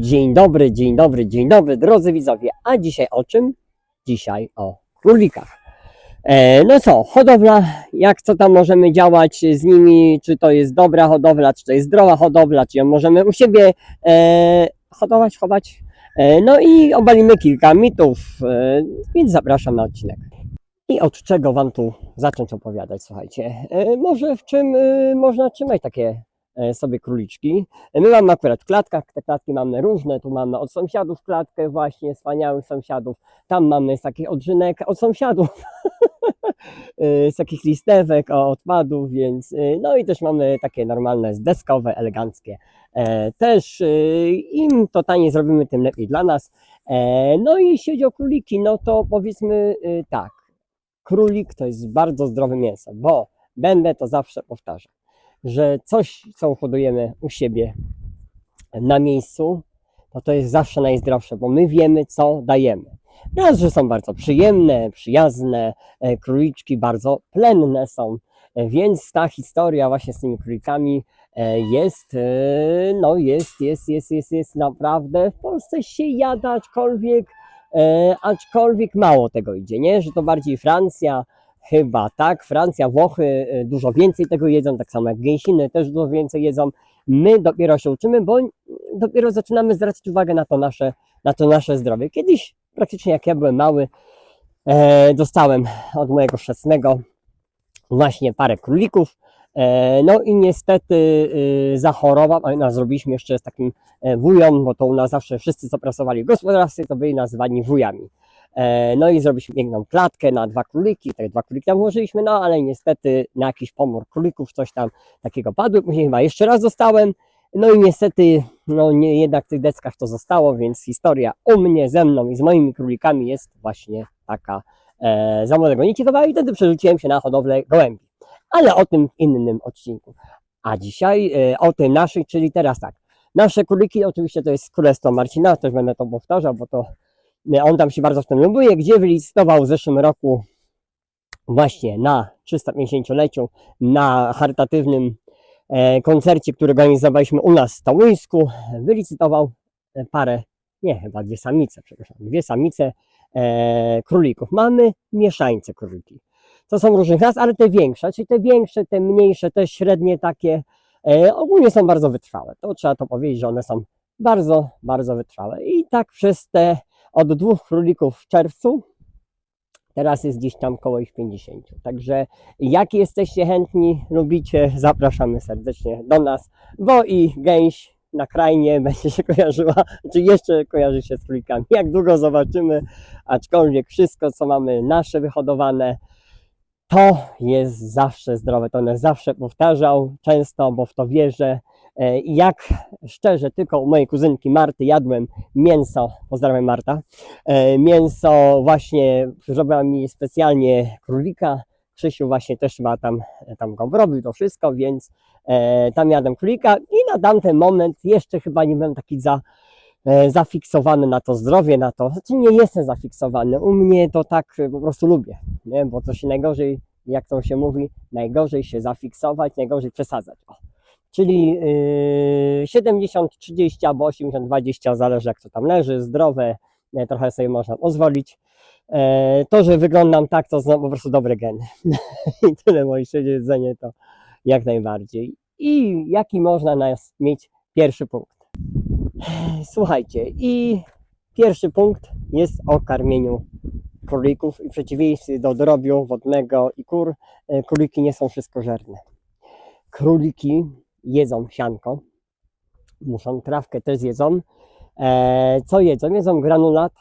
Dzień dobry, dzień dobry, dzień dobry, drodzy widzowie. A dzisiaj o czym? Dzisiaj o królikach. E, no co, hodowla, jak co tam możemy działać z nimi, czy to jest dobra hodowla, czy to jest zdrowa hodowla, czy ją możemy u siebie e, hodować, chować. E, no i obalimy kilka mitów, e, więc zapraszam na odcinek. I od czego Wam tu zacząć opowiadać, słuchajcie. E, może w czym e, można trzymać takie sobie króliczki. My mamy akurat w klatkach, te klatki mamy różne, tu mamy od sąsiadów klatkę właśnie, wspaniałych sąsiadów, tam mamy z takich odżynek od sąsiadów, y, z takich listewek, odpadów, więc y, no i też mamy takie normalne, deskowe, eleganckie. E, Też im to taniej zrobimy, tym lepiej dla nas. E, No i jeśli chodzi o króliki, no to powiedzmy tak, królik to jest bardzo zdrowe mięso, bo będę to zawsze powtarzał że coś, co hodujemy u siebie na miejscu, to to jest zawsze najzdrowsze, bo my wiemy, co dajemy. Raz, że są bardzo przyjemne, przyjazne, e, króliczki bardzo plenne są, e, więc ta historia właśnie z tymi królikami e, jest, no jest, jest, jest, jest, jest naprawdę w Polsce się jada, aczkolwiek, aczkolwiek mało tego idzie, nie? Że to bardziej Francja, Chyba tak. Francja, Włochy y, dużo więcej tego jedzą, tak samo jak gęsiny też dużo więcej jedzą. My dopiero się uczymy, bo dopiero zaczynamy zwracać uwagę na to nasze, na to nasze zdrowie. Kiedyś, praktycznie jak ja byłem mały, e, dostałem od mojego chrzestnego właśnie parę królików. E, no i niestety y, zachorował, a nas zrobiliśmy jeszcze z takim e, wują, bo to u nas zawsze wszyscy, co pracowali w gospodarstwie, to byli nazywani wujami. E, No i zrobiliśmy piękną klatkę na dwa króliki, te dwa króliki tam włożyliśmy, no ale niestety na jakiś pomór królików coś tam takiego padły, później chyba jeszcze raz dostałem, no i niestety, no nie, jednak w tych deckach to zostało, więc historia u mnie, ze mną i z moimi królikami jest właśnie taka e, za młodego Nikitowa i wtedy przerzuciłem się na hodowlę gołębi, ale o tym w innym odcinku. A dzisiaj e, o tym naszych, czyli teraz tak, nasze króliki oczywiście to jest Królestwo Marcina, też będę to powtarzał, bo to on tam się bardzo w tym lubuje, gdzie wylicytował w zeszłym roku właśnie na 350-leciu na charytatywnym e, koncercie, który organizowaliśmy u nas w Stołyńsku, wylicytował e, parę, nie chyba dwie samice, przepraszam, dwie samice e, królików. Mamy mieszańce króliki. To są różnych ras, ale te większe, czyli te większe, te mniejsze, te średnie takie, e, ogólnie są bardzo wytrwałe. To trzeba to powiedzieć, że one są bardzo, bardzo wytrwałe. I tak przez te od dwóch królików w czerwcu. Teraz jest gdzieś tam koło ich 50. Także jak jesteście chętni, lubicie, zapraszamy serdecznie do nas, bo i gęś na krainie będzie się kojarzyła, czy jeszcze kojarzy się z królikami. Jak długo zobaczymy, aczkolwiek wszystko, co mamy nasze wyhodowane, to jest zawsze zdrowe. To one zawsze powtarzał często, bo w to wierzę. E, jak szczerze, tylko u mojej kuzynki Marty jadłem mięso, pozdrawiam Marta, e, mięso właśnie zrobiła mi specjalnie królika, Krzysiu właśnie też chyba tam, tam go robił to wszystko, więc e, tam jadłem królika i na tamten moment jeszcze chyba nie byłem taki za, zafiksowany na to zdrowie, na to, znaczy nie jestem zafiksowany, u mnie to tak po prostu lubię, nie? bo się najgorzej, jak to się mówi, najgorzej się zafiksować, najgorzej przesadzać. O czyli yy, 70-30 albo 80-20, zależy jak to tam leży, zdrowe, e, trochę sobie można pozwolić. E, To, że wyglądam tak, to znam po prostu dobre geny. I tyle moje jedzenie to jak najbardziej. I jaki można nas mieć pierwszy punkt? Słuchajcie, i pierwszy punkt jest o karmieniu królików i w przeciwieństwie do drobiu wodnego i kur, e, króliki nie są wszystkożerne. Króliki jedzą sianko, muszą, trawkę też jedzą. E, co jedzą? Jedzą granulat,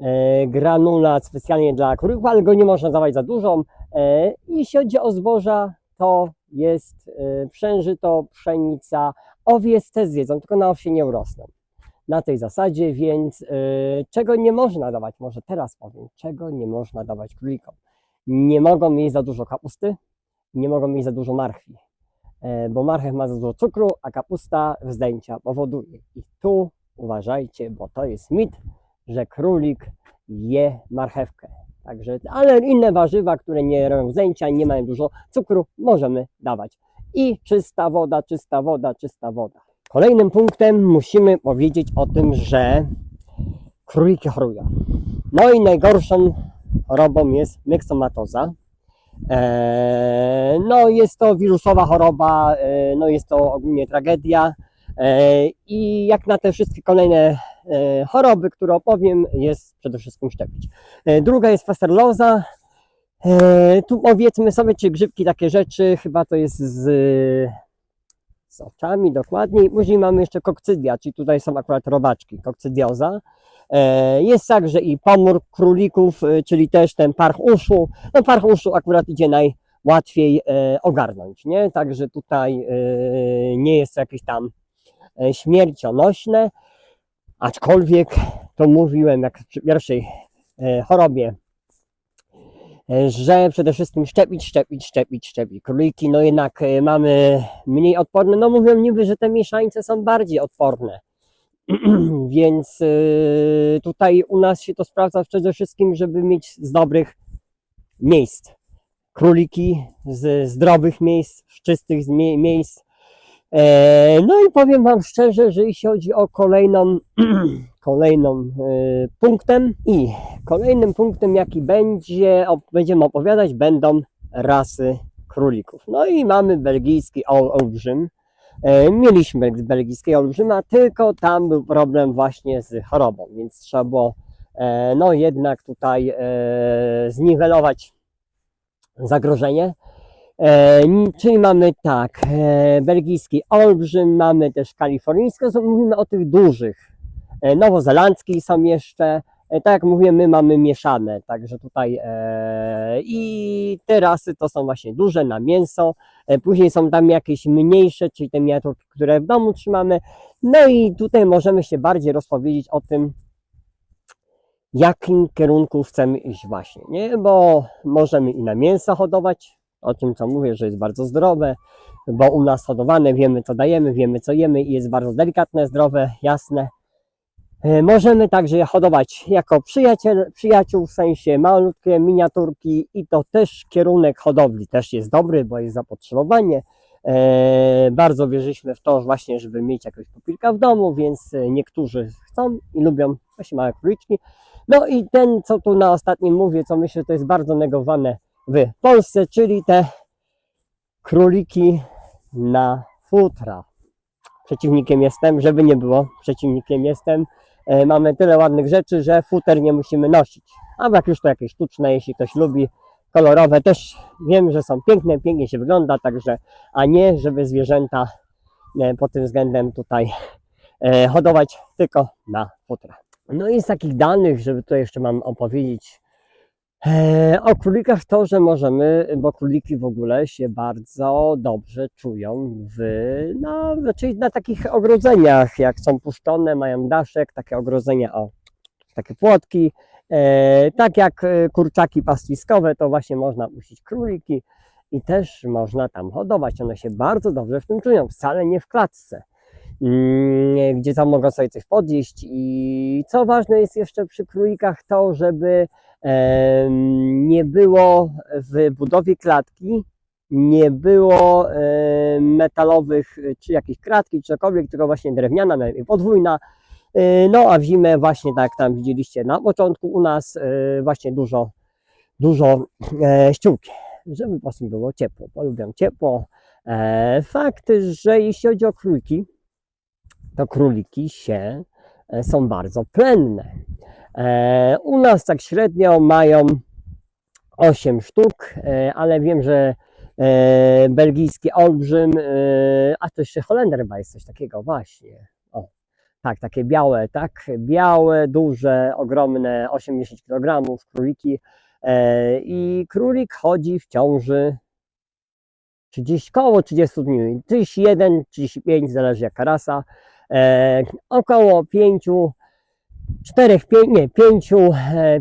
e, granulat specjalnie dla królików, ale go nie można dawać za dużo. E, jeśli chodzi o zboża, to jest e, przężyto, pszenica, owiec też zjedzą, tylko na owsie nie urosną. Na tej zasadzie, więc e, czego nie można dawać, może teraz powiem, czego nie można dawać królikom. Nie mogą mieć za dużo kapusty, nie mogą mieć za dużo marchwi, bo marchew ma za dużo cukru, a kapusta wzdęcia powoduje. I tu uważajcie, bo to jest mit, że królik je marchewkę. Także, ale inne warzywa, które nie robią wzdęcia, nie mają dużo cukru, możemy dawać. I czysta woda, czysta woda, czysta woda. Kolejnym punktem musimy powiedzieć o tym, że króliki chorują. No i najgorszą chorobą jest myksomatoza. Eee, no jest to wirusowa choroba, e, no jest to ogólnie tragedia e, i jak na te wszystkie kolejne e, choroby, które opowiem, jest przede wszystkim szczepić. E, druga jest fasterloza. E, tu powiedzmy sobie, czy grzybki, takie rzeczy, chyba to jest z, z oczami dokładniej. Później mamy jeszcze kokcydia, czyli tutaj są akurat robaczki, kokcydioza. E, Jest także i pomór królików, e, czyli też ten parch uszu. No parch uszu akurat idzie najłatwiej e, ogarnąć, nie? Także tutaj nie jest jakieś tam śmiercionośne, aczkolwiek to mówiłem jak przy pierwszej chorobie, że przede wszystkim szczepić, szczepić, szczepić, szczepić. Króliki, no jednak mamy mniej odporne, no mówią niby, że te mieszańce są bardziej odporne. Więc y, tutaj u nas się to sprawdza przede wszystkim, żeby mieć z dobrych miejsc. Króliki z zdrowych miejsc, z czystych miejsc. E, no i powiem Wam szczerze, że jeśli chodzi o kolejną, kolejną y, punktem i kolejnym punktem, jaki będzie, będziemy opowiadać, będą rasy królików. No i mamy belgijski ol- olbrzym. E, Mieliśmy belgijskiego olbrzyma, tylko tam był problem właśnie z chorobą, więc trzeba było e, no jednak tutaj e, zniwelować zagrożenie. Czyli mamy tak, belgijski olbrzym, mamy też kalifornijski, mówimy o tych dużych. Nowozelandzki są jeszcze, tak jak mówię, my mamy mieszane, także tutaj e, i te rasy to są właśnie duże na mięso, E, Później są tam jakieś mniejsze, czyli te miniaturki, które w domu trzymamy. No i tutaj możemy się bardziej rozpowiedzieć o tym, jakim kierunku chcemy iść właśnie, nie? Bo możemy i na mięso hodować, o tym co mówię, że jest bardzo zdrowe, bo u nas hodowane wiemy co dajemy, wiemy co jemy i jest bardzo delikatne, zdrowe, jasne. E, Możemy także je hodować jako przyjaciel, przyjaciół, w sensie malutkie miniaturki i to też kierunek hodowli też jest dobry, bo jest zapotrzebowanie. E, bardzo wierzyliśmy w to właśnie, żeby mieć jakiegoś popilka w domu, więc e, niektórzy chcą i lubią właśnie małe króliczki. No i ten, co tu na ostatnim mówię, co myślę, to jest bardzo negowane w Polsce, czyli te króliki na futra. Przeciwnikiem jestem, żeby nie było, przeciwnikiem jestem mamy tyle ładnych rzeczy, że futer nie musimy nosić. A jak już to jakieś sztuczne, jeśli ktoś lubi, kolorowe też wiem, że są piękne, pięknie się wygląda, także, a nie, żeby zwierzęta e, pod tym względem tutaj e, hodować tylko na futra. No i z takich danych, żeby tutaj jeszcze mam opowiedzieć e, o królikach, to, że możemy, bo króliki w ogóle się bardzo dobrze czują w, no, czyli na takich ogrodzeniach, jak są puszczone, mają daszek, takie ogrodzenia, o, takie płotki, e, tak jak e, kurczaki pastwiskowe, to właśnie można puścić króliki i też można tam hodować. One się bardzo dobrze w tym czują, wcale nie w klatce, gdzie tam mogą sobie coś podjeść. I co ważne jest jeszcze przy królikach, to żeby nie było w budowie klatki, nie było metalowych, czy jakiejś kratki, czy cokolwiek, tylko właśnie drewniana, podwójna. E, No a w zimę właśnie tak tam widzieliście na początku u nas e, właśnie dużo, dużo e, ściółki, żeby po prostu było ciepło, bo lubią ciepło. E, Fakt, że jeśli chodzi o króliki, to króliki się e, są bardzo plenne. E, U nas tak średnio mają 8 sztuk, e, ale wiem, że belgijski olbrzym, a to jeszcze Holender chyba jest coś takiego, właśnie. O, tak, takie białe, tak, białe, duże, ogromne, 80 kg króliki. I królik chodzi w ciąży 30, koło 30 dni, 31, 35, zależy jaka rasa. E, około 5, 4, 5, nie, 5,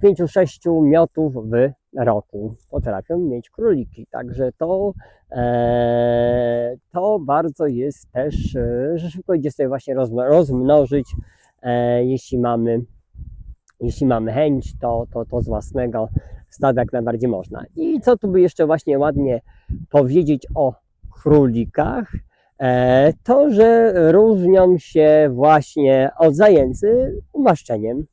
5, 6 miotów w roku potrafią mieć króliki. Także to, e, to bardzo jest też, e, że szybko idzie sobie właśnie rozm- rozmnożyć, e, jeśli mamy jeśli mamy chęć, to, to, to z własnego stada jak najbardziej można. I co tu by jeszcze właśnie ładnie powiedzieć o królikach, to, że różnią się właśnie od zajęcy umaszczeniem,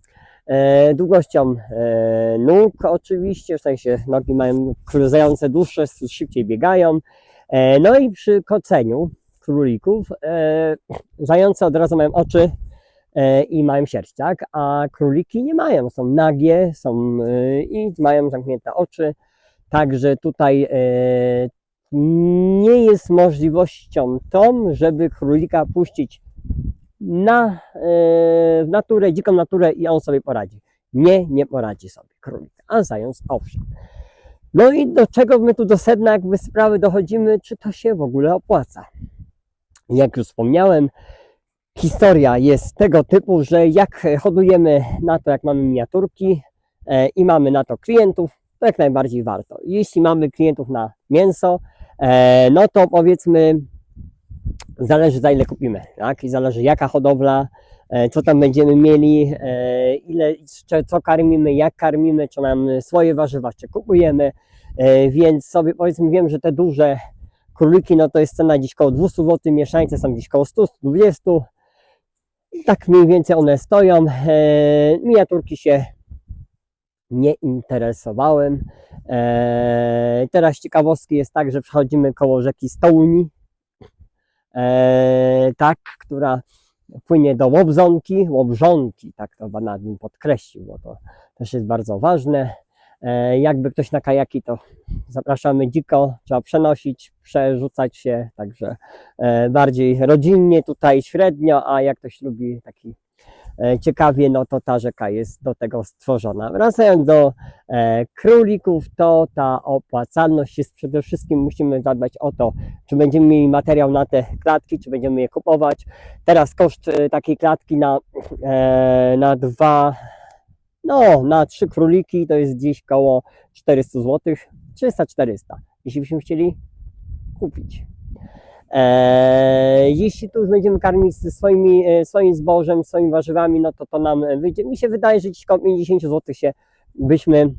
e, długością e, nóg oczywiście, w sensie nogi mają kruzające dłuższe, szybciej biegają, e, no i przy koceniu królików e, zające od razu mają oczy e, i mają sierść, tak? A króliki nie mają, są nagie, są e, i mają zamknięte oczy, także tutaj e, nie jest możliwością tą, żeby królika puścić na, e, w naturę, dziką naturę i on sobie poradzi. Nie, nie poradzi sobie królik, a zając owszem. No i do czego my tu do sedna jakby sprawy dochodzimy, czy to się w ogóle opłaca? Jak już wspomniałem, historia jest tego typu, że jak hodujemy na to, jak mamy miniaturki e, i mamy na to klientów, to jak najbardziej warto. Jeśli mamy klientów na mięso, no to powiedzmy, zależy za ile kupimy, tak? I zależy jaka hodowla, e, co tam będziemy mieli, e, ile, co karmimy, jak karmimy, czy nam swoje warzywa, czy kupujemy, e, więc sobie powiedzmy, wiem, że te duże króliki, no to jest cena gdzieś koło 200 zł, mieszańce są gdzieś koło 100-120, I tak mniej więcej one stoją, e, miniaturki się nie interesowałem. E, teraz ciekawostki jest tak, że przechodzimy koło rzeki Stołni, e, tak, która płynie do Łobzonki, Łobrzonki, tak to nawet bym podkreślił, bo to też jest bardzo ważne. E, jakby ktoś na kajaki, to zapraszamy dziko, trzeba przenosić, przerzucać się, także e, bardziej rodzinnie tutaj średnio, a jak ktoś lubi taki ciekawie, no to ta rzeka jest do tego stworzona. Wracając do e, królików, to ta opłacalność jest przede wszystkim, musimy zadbać o to, czy będziemy mieli materiał na te klatki, czy będziemy je kupować. Teraz koszt e, takiej klatki na, e, na dwa, no na trzy króliki to jest gdzieś koło 400 zł, 300-400, jeśli byśmy chcieli kupić. Eee, jeśli tu już będziemy karmić swoimi, e, swoim zbożem, swoimi warzywami, no to to nam wyjdzie. Mi się wydaje, że gdzieś koło 50 zł się byśmy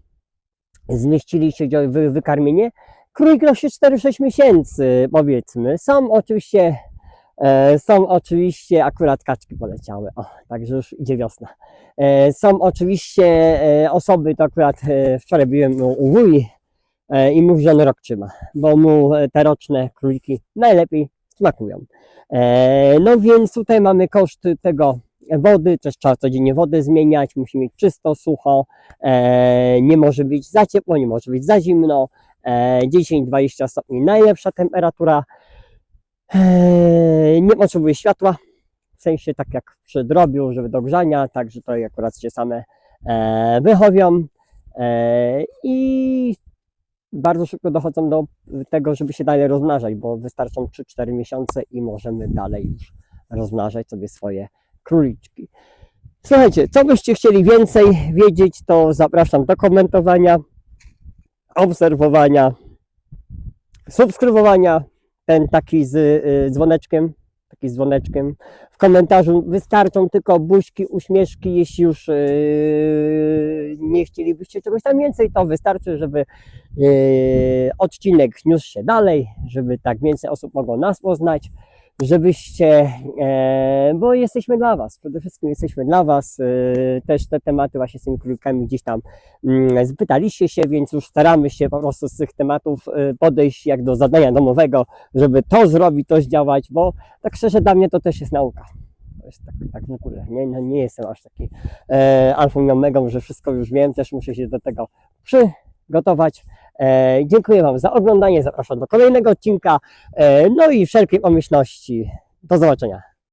zmieścili, jeśli chodzi o wy, wykarmienie. Królik nosi 4-6 miesięcy, powiedzmy. Są oczywiście, e, są oczywiście, akurat kaczki poleciały, o, także już idzie wiosna. E, są oczywiście e, osoby, to akurat e, wczoraj byłem u e, i mówi, że on rok trzyma, bo mu e, te roczne króliki najlepiej smakują. E, no więc tutaj mamy koszt tego wody, też trzeba codziennie wodę zmieniać, musi mieć czysto, sucho, e, nie może być za ciepło, nie może być za zimno, e, 10-20 stopni najlepsza temperatura, e, nie potrzebuje światła, w sensie tak jak przy drobiu, żeby do grzania, także to akurat się same e, wychowią e, i bardzo szybko dochodzą do tego, żeby się dalej rozmnażać, bo wystarczą 3-4 miesiące i możemy dalej już rozmnażać sobie swoje króliczki. Słuchajcie, co byście chcieli więcej wiedzieć, to zapraszam do komentowania, obserwowania, subskrybowania, ten taki z y, dzwoneczkiem, taki dzwoneczkiem. W komentarzu wystarczą tylko buźki, uśmieszki, jeśli już yy, nie chcielibyście czegoś tam więcej, to wystarczy, żeby yy, odcinek niósł się dalej, żeby tak więcej osób mogło nas poznać, żebyście, e, bo jesteśmy dla Was, przede wszystkim jesteśmy dla Was, e, też te tematy właśnie z tymi królikami gdzieś tam mm, zapytaliście się, więc już staramy się po prostu z tych tematów e, podejść jak do zadania domowego, żeby to zrobić, to zdziałać, bo tak szczerze dla mnie to też jest nauka. Tak, tak w ogóle, nie, no nie jestem aż taki e, alfą i omegą, że wszystko już wiem, też muszę się do tego przygotować. E, dziękuję Wam za oglądanie, zapraszam do kolejnego odcinka, e, no i wszelkiej pomyślności. Do zobaczenia.